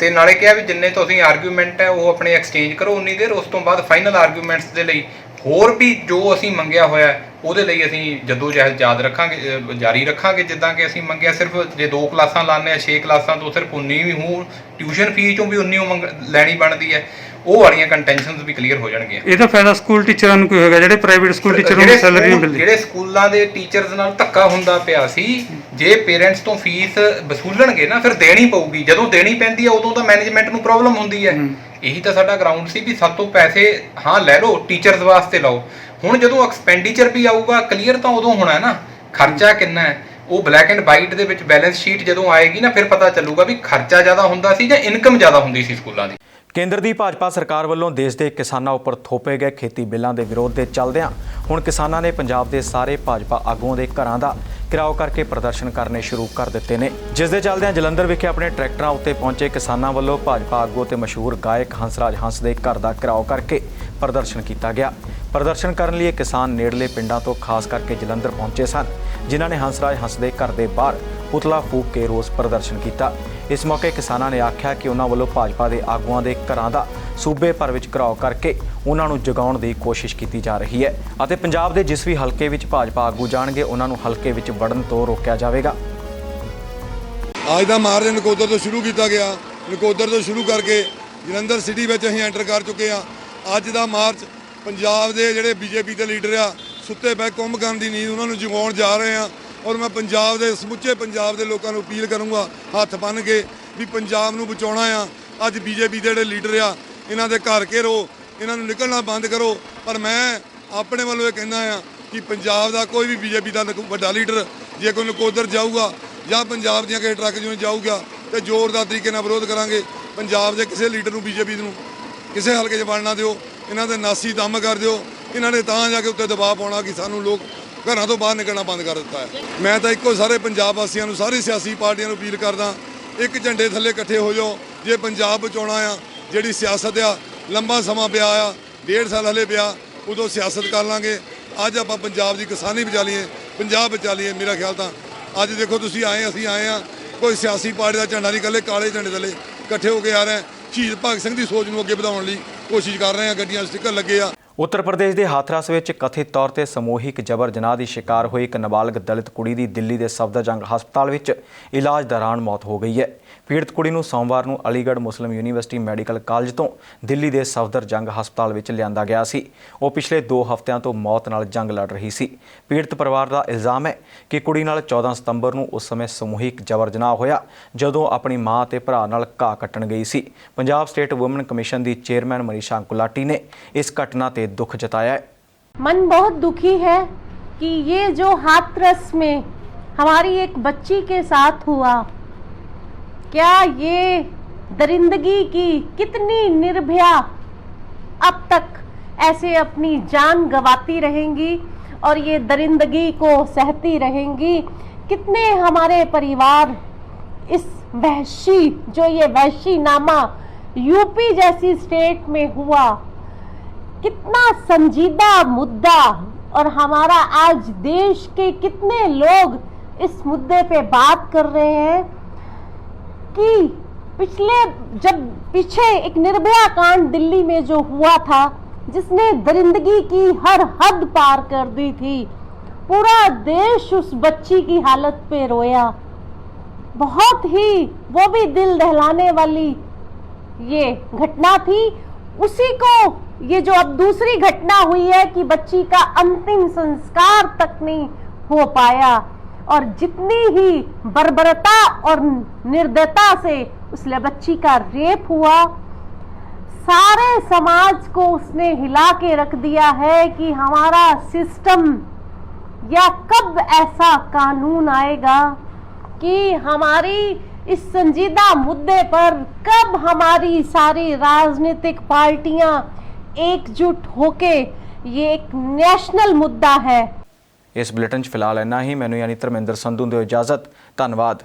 Speaker 8: ਤੇ ਨਾਲੇ ਕਿਹਾ ਵੀ ਜਿੰਨੇ ਤੁਸੀਂ ਆਰਗੂਮੈਂਟ ਹੈ ਉਹ ਆਪਣੇ ਐਕਸਚੇਂਜ ਕਰੋ। ਉਨੀ ਦੇਰ ਉਸ ਤੋਂ ਬਾਅਦ ਫਾਈਨਲ ਆਰਗੂਮੈਂਟਸ ਦੇ ਲਈ ਹੋਰ ਵੀ ਜੋ ਅਸੀਂ ਮੰਗਿਆ ਹੋਇਆ ਉਹਦੇ ਲਈ ਅਸੀਂ ਜਦੋਂ ਜਹਿਦ ਯਾਦ ਰੱਖਾਂਗੇ ਜਾਰੀ ਰੱਖਾਂਗੇ, ਜਿੱਦਾਂ ਕਿ ਅਸੀਂ ਮੰਗਿਆ ਸਿਰਫ ਜੇ ਦੋ ਕਲਾਸਾਂ ਲਾਣੇ ਆ 6 ਕਲਾਸਾਂ ਤੋਂ ਸਿਰਫ 19 ਵੀ ਹੋਣ, ਟਿਊਸ਼ਨ ਫੀਸ ਚੋਂ ਵੀ 19 ਮੰਗ ਲੈਣੀ ਬਣਦੀ ਹੈ। ਉਹ ਵਾਲੀਆਂ ਕੰਟੈਂਸ਼ਨਸ ਵੀ ਕਲੀਅਰ ਹੋ ਜਾਣਗੀਆਂ।
Speaker 9: ਇਹਦਾ ਫਾਇਦਾ ਸਕੂਲ ਟੀਚਰਾਂ ਨੂੰ ਕੀ ਹੋਏਗਾ ਜਿਹੜੇ ਪ੍ਰਾਈਵੇਟ ਸਕੂਲ ਟੀਚਰ ਨੂੰ ਸੈਲਰੀ
Speaker 8: ਸਕੂਲ-
Speaker 9: ਮਿਲਦੀ।
Speaker 8: ਜਿਹੜੇ ਸਕੂਲਾਂ ਦੇ ਟੀਚਰਸ ਨਾਲ ਧੱਕਾ ਹੁੰਦਾ ਪਿਆ ਸੀ ਜੇ ਪੇਰੈਂਟਸ ਤੋਂ ਫੀਸ ਵਸੂਲਣਗੇ ਨਾ ਫਿਰ ਦੇਣੀ ਪਊਗੀ। ਜਦੋਂ ਦੇਣੀ ਪੈਂਦੀ ਹੈ ਉਦੋਂ ਤਾਂ ਮੈਨੇਜਮੈਂਟ ਨੂੰ ਪ੍ਰੋਬਲਮ ਹੁੰਦੀ ਹੈ। ਇਹੀ ਤਾਂ ਸਾਡਾ ਗਰਾਊਂਡ ਸੀ ਵੀ ਸਭ ਤੋਂ ਪੈਸੇ ਹਾਂ ਲੈ ਲਓ ਟੀਚਰਸ ਵਾਸਤੇ ਲਾਓ। ਹੁਣ ਜਦੋਂ ਐਕਸਪੈਂਡੀਚਰ ਵੀ ਆਊਗਾ ਕਲੀਅਰ ਤਾਂ ਉਦੋਂ ਹੋਣਾ ਹੈ ਨਾ। ਖਰਚਾ ਕਿੰਨਾ ਹੈ? ਉਹ ਬਲੈਕ ਐਂਡ ਵਾਈਟ ਦੇ ਵਿੱਚ ਬੈਲੈਂਸ ਸ਼ੀਟ ਜਦੋਂ ਆਏਗੀ ਨਾ ਫਿਰ ਪਤਾ ਚੱਲੂਗਾ ਵੀ ਖਰਚਾ ਜ਼ਿਆਦਾ ਹੁੰਦਾ ਸੀ ਜਾਂ ਇਨਕਮ ਜ਼ਿਆਦਾ ਹੁੰਦੀ ਸੀ ਸਕੂਲਾਂ ਦੀ।
Speaker 1: ਕੇਂਦਰ ਦੀ ਭਾਜਪਾ ਸਰਕਾਰ ਵੱਲੋਂ ਦੇਸ਼ ਦੇ ਕਿਸਾਨਾਂ ਉੱਪਰ ਥੋਪੇ ਗਏ ਖੇਤੀ ਬਿੱਲਾਂ ਦੇ ਵਿਰੋਧ ਦੇ ਚੱਲਦਿਆਂ ਹੁਣ ਕਿਸਾਨਾਂ ਨੇ ਪੰਜਾਬ ਦੇ ਸਾਰੇ ਭਾਜਪਾ ਆਗੂਆਂ ਦੇ ਘਰਾਂ ਦਾ ਘਿਰਾਓ ਕਰਕੇ ਪ੍ਰਦਰਸ਼ਨ ਕਰਨੇ ਸ਼ੁਰੂ ਕਰ ਦਿੱਤੇ ਨੇ। ਜਿਸ ਦੇ ਚੱਲਦਿਆਂ ਜਲੰਧਰ ਵਿਖੇ ਆਪਣੇ ਟਰੈਕਟਰਾਂ ਉੱਤੇ ਪਹੁੰਚੇ ਕਿਸਾਨਾਂ ਵੱਲੋਂ ਭਾਜਪਾ ਆਗੂ ਤੇ ਮਸ਼ਹੂਰ ਗਾਇਕ ਹੰਸਰਾਜ ਹੰਸ ਦੇ ਘਰ ਦਾ ਘਿਰਾਓ ਕਰਕੇ ਪ੍ਰਦਰਸ਼ਨ ਕੀਤਾ ਗਿਆ। ਪ੍ਰਦਰਸ਼ਨ ਕਰਨ ਲਈ ਕਿਸਾਨ ਨੇੜਲੇ ਪਿੰਡਾਂ ਤੋਂ ਖਾਸ ਕਰਕੇ ਜਲੰਧਰ ਪਹੁੰਚੇ ਸਨ, ਜਿਨ੍ਹਾਂ ਨੇ ਹੰਸਰਾਜ ਹੰਸ ਦੇ ਘਰ ਦੇ ਬਾਹਰ ਪੁਤਲਾ ਫੂਕ ਕੇ ਰੋਸ ਪ੍ਰਦਰਸ਼ਨ ਕੀਤਾ। ਇਸ ਮੌਕੇ ਕਿਸਾਨਾਂ ਨੇ ਆਖਿਆ ਕਿ ਉਹਨਾਂ ਵੱਲੋਂ ਭਾਜਪਾ ਦੇ ਆਗੂਆਂ ਦੇ ਘਰਾਂ ਦਾ ਸੂਬੇ ਭਰ ਵਿੱਚ ਘਰਾਓ ਕਰਕੇ ਉਹਨਾਂ ਨੂੰ ਜਗਾਉਣ ਦੀ ਕੋਸ਼ਿਸ਼ ਕੀਤੀ ਜਾ ਰਹੀ ਹੈ ਅਤੇ ਪੰਜਾਬ ਦੇ ਜਿਸ ਵੀ ਹਲਕੇ ਵਿੱਚ ਭਾਜਪਾ ਆਗੂ ਜਾਣਗੇ, ਉਹਨਾਂ ਨੂੰ ਹਲਕੇ ਵਿੱਚ ਵੜਨ ਤੋਂ ਰੋਕਿਆ ਜਾਵੇਗਾ।
Speaker 10: ਅੱਜ ਦਾ ਮਾਰਚ ਨਕੋਦਰ ਤੋਂ ਸ਼ੁਰੂ ਕੀਤਾ ਗਿਆ। ਨਕੋਦਰ ਤੋਂ ਸ਼ੁਰੂ ਕਰਕੇ ਜਲੰਧਰ ਸਿਟੀ ਵਿੱਚ ਅਸੀਂ ਐਂਟਰ ਕਰ ਚੁੱਕੇ ਹਾਂ। ਅੱਜ ਦਾ ਮਾਰਚ ਪੰਜਾਬ ਦੇ ਜਿਹੜੇ ਬੀਜੇਪੀ ਦੇ ਲੀਡਰ ਆ, ਸੁੱਤੇ ਪਏ ਕੁੰਭ ਕਰਨ ਦੀ ਨੀਂਦ ਉਹਨਾਂ ਨੂੰ ਜਗਾਉਣ ਜਾ ਰਹੇ ਆ। ਔਰ ਮੈਂ ਪੰਜਾਬ ਦੇ, ਸਮੁੱਚੇ ਪੰਜਾਬ ਦੇ ਲੋਕਾਂ ਨੂੰ ਅਪੀਲ ਕਰੂੰਗਾ, ਹੱਥ ਬੰਨ੍ਹ ਕੇ ਵੀ ਪੰਜਾਬ ਨੂੰ ਬਚਾਉਣਾ ਆ। ਅੱਜ ਬੀਜੇਪੀ ਦੇ ਜਿਹੜੇ ਲੀਡਰ ਆ, ਇਹਨਾਂ ਦੇ ਘਰ ਘੇਰੋ, ਇਹਨਾਂ ਨੂੰ ਨਿਕਲਣਾ ਬੰਦ ਕਰੋ। ਪਰ ਮੈਂ ਆਪਣੇ ਵੱਲੋਂ ਇਹ ਕਹਿੰਦਾ ਆ ਕਿ ਪੰਜਾਬ ਦਾ ਕੋਈ ਵੀ ਬੀਜੇਪੀ ਦਾ ਨਕ- ਵੱਡਾ ਲੀਡਰ ਜੇ ਕੋਈ ਨਕੋਦਰ ਜਾਊਗਾ ਜਾਂ ਪੰਜਾਬ ਦੀਆਂ ਕਿਸੇ ਟਰੱਕ ਜਿਉਂ ਜਾਊਗਾ ਤੇ ਜ਼ੋਰਦਾਰ ਤਰੀਕੇ ਨਾਲ ਵਿਰੋਧ ਕਰਾਂਗੇ, ਪੰਜਾਬ ਦੇ ਕਿਸੇ ਲੀਡਰ ਨੂੰ, ਬੀਜੇਪੀ ਨੂੰ ਕਿਸੇ ਹਲਕੇ 'ਚ ਵੜਨਾ ਦਿਓ, ਇਹਨਾਂ ਦੇ ਨਾਸੀ ਦਮ ਕਰ ਦਿਓ, ਇਹਨਾਂ ਨੇ ਤਾਂ ਜਾ ਕੇ ਉੱਤੇ ਦਬਾਅ ਪਾਉਣਾ ਕਿ ਸਾਨੂੰ ਲੋਕ ਘਰਾਂ ਤੋਂ ਬਾਹਰ ਨਿਕਲਣਾ ਬੰਦ ਕਰ ਦਿੱਤਾ ਹੈ। ਮੈਂ ਤਾਂ ਇੱਕੋ ਸਾਰੇ ਪੰਜਾਬ ਵਾਸੀਆਂ ਨੂੰ, ਸਾਰੀ ਸਿਆਸੀ ਪਾਰਟੀਆਂ ਨੂੰ ਅਪੀਲ ਕਰਦਾ, ਇੱਕ ਝੰਡੇ ਥੱਲੇ ਇਕੱਠੇ ਹੋ ਜਾਓ, ਜੇ ਪੰਜਾਬ ਬਚਾਉਣਾ ਆ, ਜਿਹੜੀ ਸਿਆਸਤ ਆ, ਲੰਬਾ ਸਮਾਂ ਪਿਆ ਆ, ਡੇਢ ਸਾਲ ਹਲੇ ਪਿਆ, ਉਦੋਂ ਸਿਆਸਤ ਕਰ ਲਾਂਗੇ। ਅੱਜ ਆਪਾਂ ਪੰਜਾਬ ਦੀ ਕਿਸਾਨੀ ਬਚਾ ਲਈਏ, ਪੰਜਾਬ ਬਚਾ ਲਈਏ, ਮੇਰਾ ਖਿਆਲ ਤਾਂ ਅੱਜ ਦੇਖੋ ਤੁਸੀਂ ਆਏ, ਅਸੀਂ ਆਏ ਆ, ਕੋਈ ਸਿਆਸੀ ਪਾਰਟੀ ਦਾ ਝੰਡਾ ਨਹੀਂ ਇਕੱਲੇ ਕਾਲੇ ਝੰਡੇ ਥੱਲੇ ਇਕੱਠੇ ਹੋ ਕੇ ਆ ਰਹੇ ਸ਼ਹੀਦ ਭਗਤ ਸਿੰਘ ਦੀ ਸੋਚ ਨੂੰ ਅੱਗੇ ਵਧਾਉਣ ਲਈ ਕੋਸ਼ਿਸ਼ ਕਰ ਰਹੇ ਹਾਂ, ਗੱਡੀਆਂ ਸਟicker ਲੱਗੇ ਆ।
Speaker 1: ਉੱਤਰ ਪ੍ਰਦੇਸ਼ ਦੇ ਹਾਥਰਸ ਵਿੱਚ ਕਥਿਤ ਤੌਰ ਤੇ ਸਮੂਹਿਕ ਜਬਰ ਜਨਾਹ ਦੀ ਸ਼ਿਕਾਰ ਹੋਈ ਇੱਕ ਨਾਬਾਲਗ ਦਲਿਤ ਕੁੜੀ ਦੀ ਦਿੱਲੀ ਦੇ ਸਫਦਰਜੰਗ ਹਸਪਤਾਲ ਵਿੱਚ ਇਲਾਜ ਦੌਰਾਨ ਮੌਤ ਹੋ ਗਈ ਹੈ। ਪੀੜਤ ਕੁੜੀ ਨੂੰ ਸੋਮਵਾਰ ਨੂੰ Aligarh Muslim university medical college ਤੋਂ ਦਿੱਲੀ ਦੇ ਸਫਦਰਜੰਗ ਹਸਪਤਾਲ ਵਿੱਚ ਲਿਆਂਦਾ ਗਿਆ ਸੀ ਉਹ ਪਿਛਲੇ 2 ਹਫ਼ਤਿਆਂ ਤੋਂ ਮੌਤ ਨਾਲ ਜੰਗ ਲੜ ਰਹੀ ਸੀ ਪੀੜਤ ਪਰਿਵਾਰ ਦਾ ਇਲਜ਼ਾਮ ਹੈ ਕਿ ਕੁੜੀ ਨਾਲ 14 ਸਤੰਬਰ ਨੂੰ ਉਸ ਸਮੇਂ ਸਮੂਹਿਕ ਜਬਰ ਜਨਾਹ ਹੋਇਆ ਜਦੋਂ ਆਪਣੀ ਮਾਂ ਤੇ ਭਰਾ ਨਾਲ ਘਾਹ ਕੱਟਣ ਗਈ ਸੀ ਪੰਜਾਬ ਸਟੇਟ ਵੂਮਨ ਕਮਿਸ਼ਨ ਦੀ ਚੇਅਰਮੈਨ ਮਨੀਸ਼ਾ ਗੁਲਾਟੀ ਨੇ ਇਸ ਘਟਨਾ ਤੇ ਦੁੱਖ ਜਤਾਇਆ ਹੈ
Speaker 11: मन बहुत दुखी है कि ये जो हाथरस में हमारी एक बच्ची के साथ हुआ क्या ये दरिंदगी की कितनी निर्भया? अब तक ऐसे अपनी जान गवाती रहेंगी और ये दरिंदगी को सहती रहेंगी। कितने हमारे परिवार इस वहशी, जो ये वहशी नामा यूपी जैसी स्टेट में हुआ, कितना संजीदा मुद्दा और हमारा आज देश के कितने लोग इस मुद्दे पे बात कर रहे हैं। कि पिछले, जब पीछे एक निर्भया कांड दिल्ली में जो हुआ था, जिसने दरिंदगी की हर हद पार कर दी थी, पूरा देश उस बच्ची की हालत पे रोया। बहुत ही, वो भी दिल दहलाने वाली ये घटना थी। उसी को, ये जो अब दूसरी घटना हुई है कि बच्ची का अंतिम संस्कार तक नहीं हो पाया। और जितनी ही बर्बरता और निर्दयता से उस बच्ची का रेप हुआ, सारे समाज को उसने हिला के रख दिया है कि हमारा सिस्टम या कब ऐसा कानून आएगा कि हमारी इस संजीदा मुद्दे पर कब हमारी सारी राजनीतिक पार्टियाँ एकजुट होके ये एक नेशनल मुद्दा है।
Speaker 1: ਇਸ ਬੁਲੇਟਿਨ 'ਚ ਫਿਲਹਾਲ ਇੰਨਾ ਹੀ। ਮੈਨੂੰ ਯਾਨੀ ਧਰਮਿੰਦਰ ਸੰਧੂ ਦਿਓ ਇਜਾਜ਼ਤ। ਧੰਨਵਾਦ।